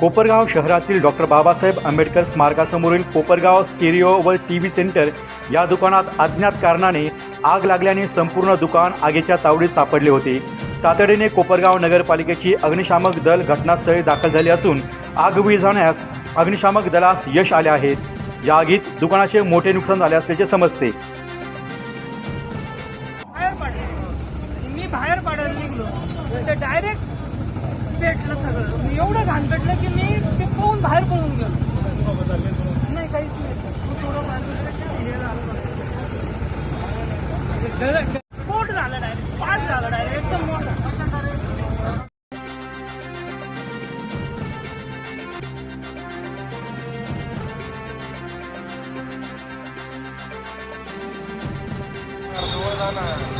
कोपरगाव शहरातील डॉक्टर बाबासाहेब आंबेडकर स्मारकासमोरील कोपरगाव स्टेरिओ व टी व्ही सेंटर या दुकानात अज्ञात कारणाने आग लागल्याने संपूर्ण दुकान आगीच्या तावडीत सापडले होते. तातडीने कोपरगाव नगरपालिकेची अग्निशामक दल घटनास्थळी दाखल झाले असून आग विझवण्यास अग्निशामक दलास यश आले आहे. या आगीत दुकानाचे मोठे नुकसान झाले असल्याचे समजते. बाहेर पडायला निघलो. तर डायरेक्ट पेटलं सगळं. एवढं घाण पेटलं की मी ते पळून बाहेर पळून गेलो. नाही काहीच नाही. हे झालं. स्फोट झाला डायरेक्ट स्पार्क झाला डायरेक्ट एकदम मोठा. एक